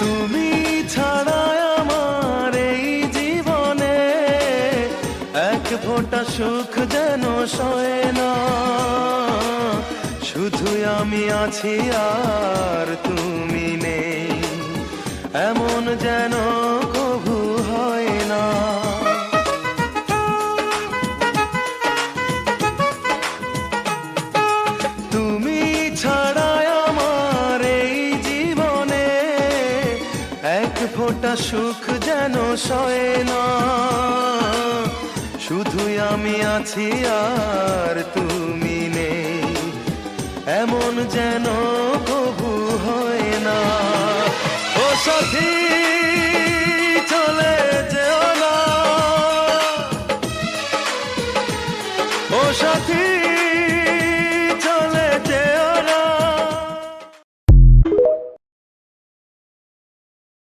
তুমি ছাড়া আমার জীবনে এক ফোঁটা সুখ যেন সয় না। শুধু আমি আছি আর তুমি নেই, এমন যেন এক ফোঁটা সুখ যেন সয়ে না। শুধুই আমি আছি আর তুমি নেই। এমন যেন কবু হয় না। ও সাথী চলে যেও না। ও সাথী